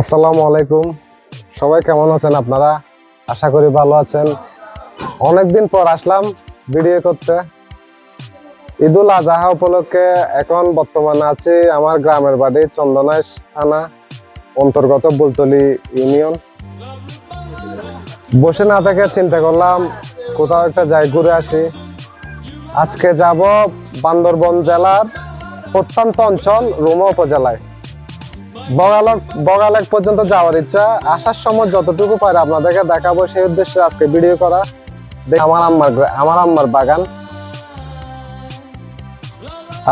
আসসালামু আলাইকুম। সবাই কেমন আছেন আপনারা? আশা করি ভালো আছেন। অনেকদিন পর আসলাম ভিডিও করতে। ঈদুল আজহা উপলক্ষে এখন বর্তমানে আছি আমার গ্রামের বাড়ি চন্দনাইশ থানা, অন্তর্গত বুলতলি ইউনিয়ন। বসে না থেকে চিন্তা করলাম, কোথাও একটা যাই ঘুরে আসি। আজকে যাব বান্দরবন জেলার প্রত্যন্ত অঞ্চল রুমা উপজেলায়। বগালক বগালক পর্যন্ত যাওয়ার ইচ্ছা। আসার সময় যতটুকু পারে আপনাদেরকে দেখাবো, সেই উদ্দেশ্যে আজকে ভিডিও করা। আমার আম্মার আমার আম্মার বাগান।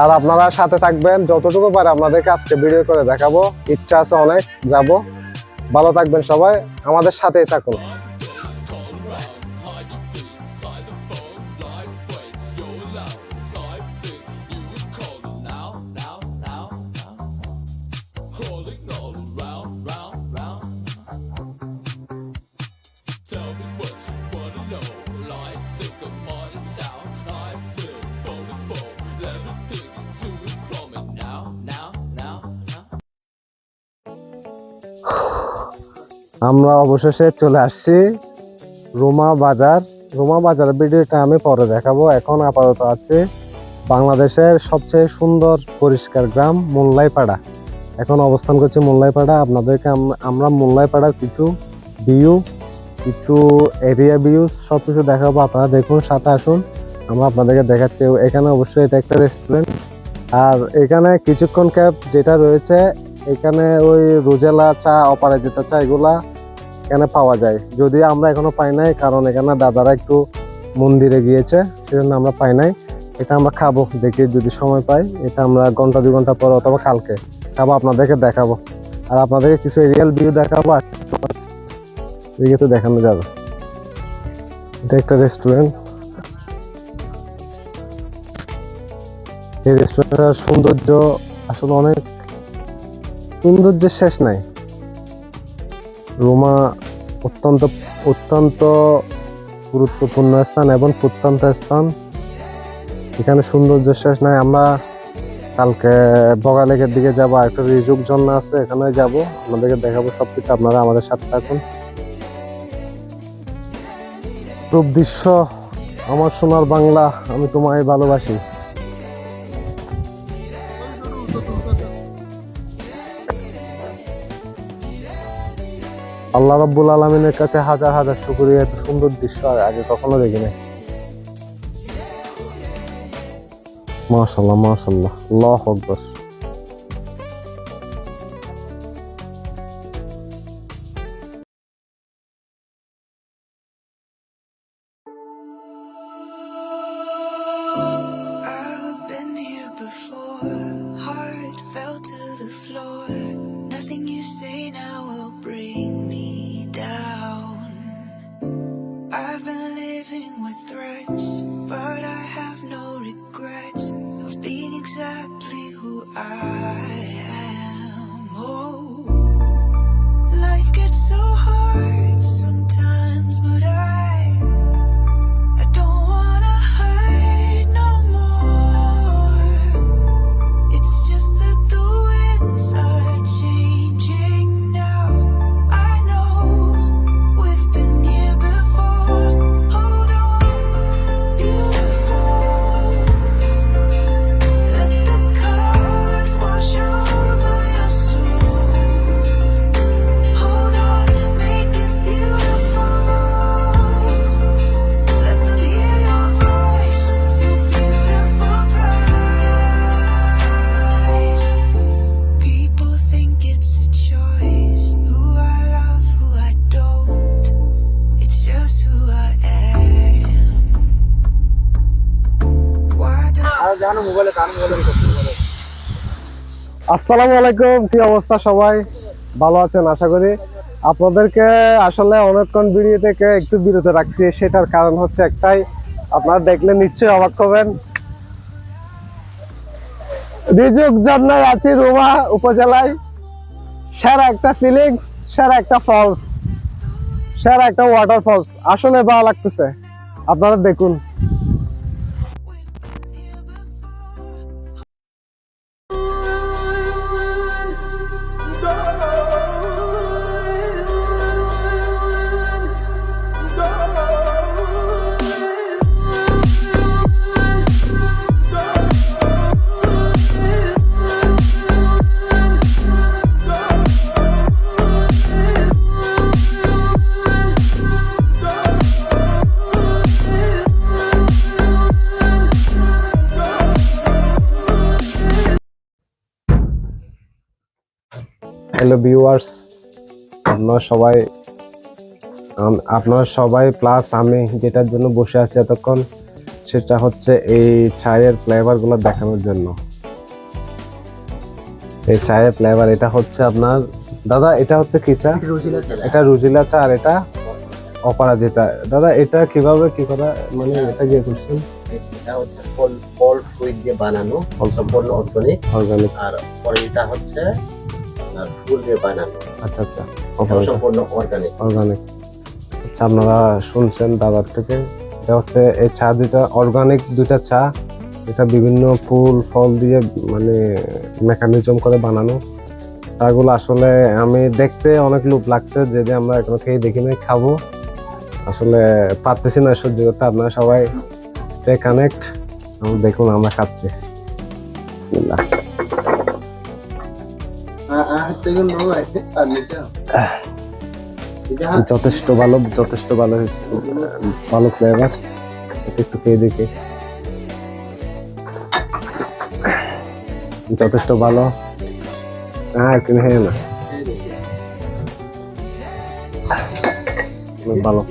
আর আপনারা সাথে থাকবেন, যতটুকু পারে আপনাদেরকে আজকে ভিডিও করে দেখাবো। ইচ্ছা আছে অনেক, যাব। ভালো থাকবেন সবাই, আমাদের সাথেই থাকুন। আমরা অবশেষে চলে আসছি রোমা বাজার। রোমা বাজার ভিডিওটা আমি পরে দেখাবো। এখন আপাতত আছে বাংলাদেশের সবচেয়ে সুন্দর পরিষ্কার গ্রাম মোল্লাইপাড়া। এখন অবস্থান করছি মোল্লাইপাড়া। আপনাদেরকে আম- আমরা মোল্লাইপাড়ার কিছু ভিউ কিছু এরিয়া ভিউজ সব কিছু দেখাবো, আপনারা দেখুন, সাথে আসুন, আমরা আপনাদেরকে দেখাচ্ছি। এখানে অবশ্যই এটা একটা রেস্টুরেন্ট আর এখানে কিছুক্ষণ ক্যাব যেটা রয়েছে, এখানে ওই রোজেলা চা, অপরাজিতা চা, এগুলা এখানে পাওয়া যায়। যদি আমরা এখনও পাই নাই, কারণ এখানে দাদারা একটু মন্দিরে গিয়েছে, সেজন্য আমরা পাই নাই। এটা আমরা খাব, দেখি যদি সময় পাই। এটা আমরা ঘণ্টা দু ঘণ্টা পর অথবা কালকে খাব, আপনাদেরকে দেখাবো। আর আপনাদেরকে কিছু রিয়েল ভিউ দেখাবো এদিকে তো দেখানো যাবে। এটা একটা রেস্টুরেন্ট এই রেস্টুরেন্টের সৌন্দর্য আসলে অনেক সৌন্দর্যের শেষ নাই। রোমা অত্যন্ত অত্যন্ত গুরুত্বপূর্ণ স্থান এবং প্রত্যন্ত স্থান। এখানে সৌন্দর্যের শেষ নাই। আমরা কালকে বগালেকের দিকে যাব। একটা রিজুক জন্য আছে এখানে যাব। আপনাদেরকে দেখাবো সবকিছু। আপনারা আমাদের সাথে থাকুন। রূপ দৃশ্য আমার সোনার বাংলা, আমি তোমায় ভালোবাসি। আল্লাহ রাব্বুল আলমিনের কাছে হাজার হাজার শুকরিয়া, এত সুন্দর দৃশ্য আর আগে কখনো দেখি নাই মাশাল্লাহ মাশাল্লাহ আল্লাহ আকবর। Does আসসালামু আলাইকুম, কি অবস্থা সবাই? ভালো আছেন, আশা করি। আপনাদেরকে আসলে অনেকক্ষণ ভিডিও থেকে একটু বিরত রাখছি, সেটার কারণ হচ্ছে একটাই, আপনারা দেখলে নিশ্চয়ই অবাক হবেন। রিজুক আছি, রুমা উপজেলায়। সেরা একটা ফিলিংস সেরা একটা ফলস সেরা একটা ওয়াটার ফলস আসলে ভালো লাগতেছে। আপনারা দেখুন। হ্যালো ভিউয়ার্স আপনারা সবাই আপনারা সবাই প্লাস আমি যেটার জন্য বসে আছি এতক্ষণ সেটা হচ্ছে এই চায়ের ফ্লেভারগুলো দেখানোর জন্য। এই চায়ের ফ্লেভার এটা হচ্ছে আপনার দাদা এটা হচ্ছে কি চা? এটা রুজিলা চা। আর এটা অপরাজিতা। দাদা এটা কীভাবে কি করা মানে এটা গিয়ে করছেন? এটা হচ্ছে ফল ফল ফ্রুইট দিয়ে বানানো সম্পূর্ণ অর্গানিক অর্গানিক আর পরে এটা হচ্ছে ফুল দিয়ে বানানো। আচ্ছা আচ্ছা। সম্পূর্ণ অর্গানিক অর্গানিক আচ্ছা আপনারা শুনছেন দাদার থেকে। এটা হচ্ছে এই চা দুটা অর্গানিক দুটা চা। এটা বিভিন্ন ফুল ফল দিয়ে মানে মেকানিজম করে বানানো। চাগুলো আসলে আমি দেখতে অনেক লোভ লাগছে যদি আমরা এখনও খেয়ে দেখি নাই খাব। আসলে পারতেছি না সহ্য করতে। আপনারা সবাই স্টে কানেক্ট দেখুন আমরা খাচ্ছি। বিসমিল্লাহ। যথেষ্ট ভালো যথেষ্ট ভালো ভালো ফ্লেভার একটু খেয়ে দেখে। যথেষ্ট ভালো। হ্যাঁ একটু হ্যাঁ না ভালো।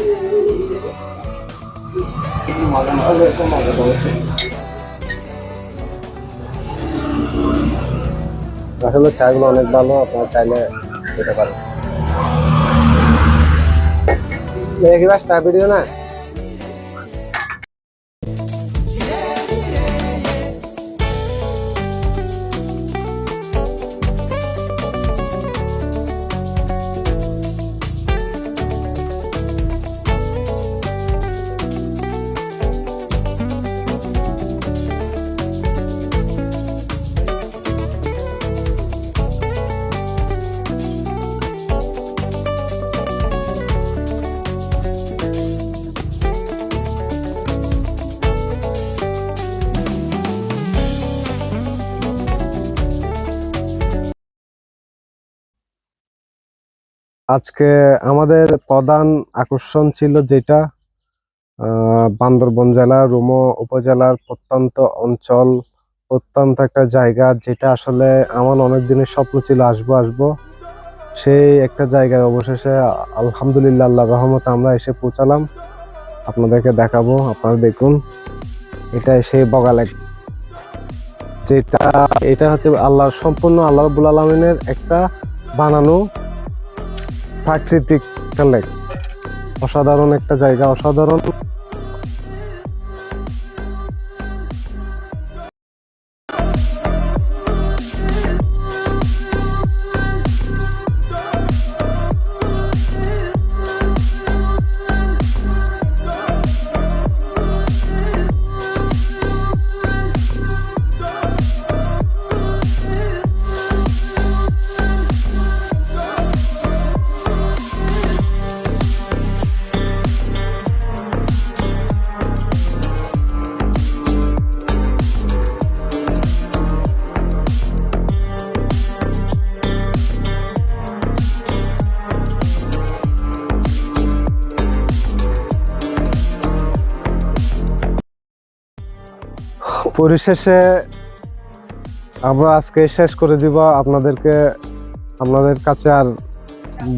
আসলে চাগুলো অনেক ভালো আপনারা চাইলে খেতে পারেন। Mira ভিডিও va আজকে আমাদের প্রধান আকর্ষণ ছিল যেটা বান্দরবন জেলা, রুমো উপজেলার প্রত্যন্ত অঞ্চল, প্রত্যন্ত একটা জায়গা যেটা আসলে আমার অনেক দিনের স্বপ্ন ছিল আসব আসব। সেই একটা জায়গায় অবশেষে আলহামদুলিল্লাহ আল্লাহ রহমত আমরা এসে পৌঁছালাম। আপনাদেরকে দেখাবো, আপনারা দেখুন। এটা সেই বগালেক যেটা, এটা হচ্ছে আল্লাহ, সম্পূর্ণ আল্লাহ রবুল আলমিনের একটা বানানো প্রাকৃতিক একটা লেক। অসাধারণ একটা জায়গা অসাধারণ পরিশেষে আমরা আজকে শেষ করে দিব। আপনাদেরকে, আপনাদের কাছে আর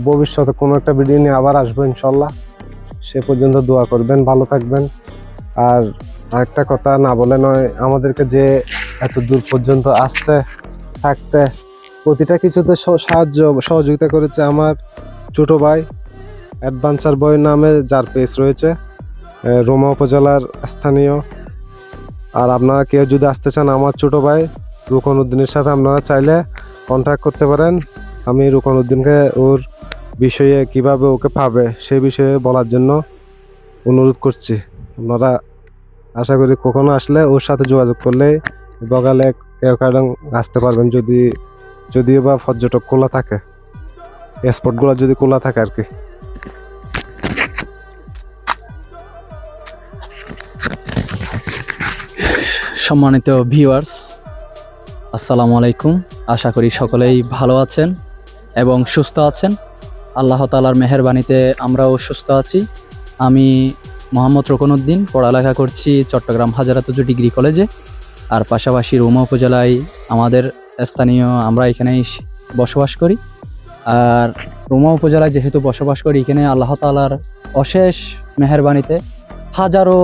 ভবিষ্যতে কোনো একটা ভিডিও নিয়ে আবার আসব ইনশাল্লাহ। সে পর্যন্ত দোয়া করবেন, ভালো থাকবেন। আর আরেকটা কথা না বলে নয়, আমাদেরকে যে এত দূর পর্যন্ত আসতে, থাকতে, প্রতিটা কিছুতে সাহায্য, সহযোগিতা করেছে আমার ছোটো ভাই, অ্যাডভান্সার বয় নামে যার পেজ রয়েছে রোমা উপজেলার স্থানীয়। আর আপনারা কেউ যদি আসতে চান আমার ছোট ভাই রুকন উদ্দিনের সাথে আপনারা চাইলে কন্ট্যাক্ট করতে পারেন। আমি রুকন উদ্দিনকে ওর বিষয়ে কীভাবে ওকে পাবে সে বিষয়ে বলার জন্য অনুরোধ করছি। আপনারা আশা করি কখনো আসলে ওর সাথে যোগাযোগ করলে বগালে কারণ আসতে পারবেন যদি, যদিও বা পর্যটক খোলা থাকে। স্পটগুলো যদি খোলা থাকে আর কি। সম্মানিত ভিউয়ার্স আসসালামু আলাইকুম। আশা করি সকলেই ভালো আছেন এবং সুস্থ আছেন। আল্লাহ তালার মেহরবানিতে আমরাও সুস্থ আছি। আমি মোহাম্মদ রকনউদ্দিন পড়ালেখা করছি চট্টগ্রাম হাজারাতুজু ডিগ্রি কলেজে। আর পাশাপাশি রুমা উপজেলায় আমাদের স্থানীয়, আমরা এখানেই বসবাস করি। আর রোমা উপজেলায় যেহেতু বসবাস করি, এখানে আল্লাহ তালার অশেষ মেহরবানিতে হাজারো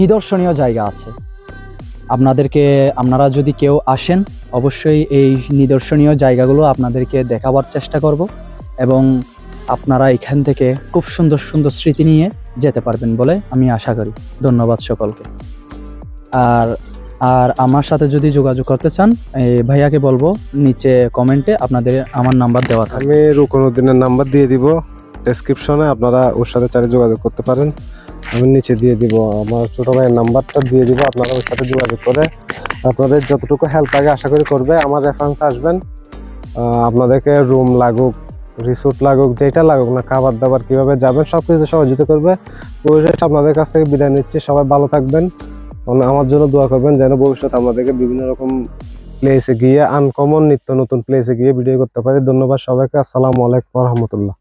নিদর্শনীয় জায়গা আছে। আপনাদেরকে, আপনারা যদি কেউ আসেন, অবশ্যই এই নিদর্শনীয় জায়গাগুলো আপনাদেরকে দেখাবার চেষ্টা করব এবং আপনারা এখান থেকে খুব সুন্দর সুন্দর স্মৃতি নিয়ে যেতে পারবেন বলে আমি আশা করি। ধন্যবাদ সকলকে। আর আর আমার সাথে যদি যোগাযোগ করতে চান এই ভাইয়াকে বলব, নিচে কমেন্টে আপনাদের আমার নাম্বার দেওয়া থাকবে। আমি রুকনুদ্দিনের নাম্বার দিয়ে দিব। ডেসক্রিপশনে আপনারা ওর সাথে চাইলে যোগাযোগ করতে পারেন। আমি নিচে দিয়ে দিব, আমার ছোট ভাইয়ের নাম্বারটা দিয়ে দিব, আপনারা ওর সাথে যোগাযোগ করে আপনাদের যতটুকু হেল্প লাগে আশা করি করবে, আমার রেফারেন্স আসবেন। আপনাদেরকে রুম লাগুক রিসোর্ট লাগুক, যেটা লাগুক না, খাবার দাবার কীভাবে যাবেন সব কিছু সহযোগিতা করবে। পরিশেষে আপনাদের কাছ থেকে বিদায় নিচ্ছি, সবাই ভালো থাকবেন। আমার জন্য দোয়া করবেন যেন ভবিষ্যতে আমাদেরকে বিভিন্ন রকম প্লেসে গিয়ে আনকমন নিত্য নতুন প্লেসে গিয়ে ভিডিও করতে পারি। ধন্যবাদ সবাইকে, আসসালামু আলাইকুম রহমতুল্লাহ।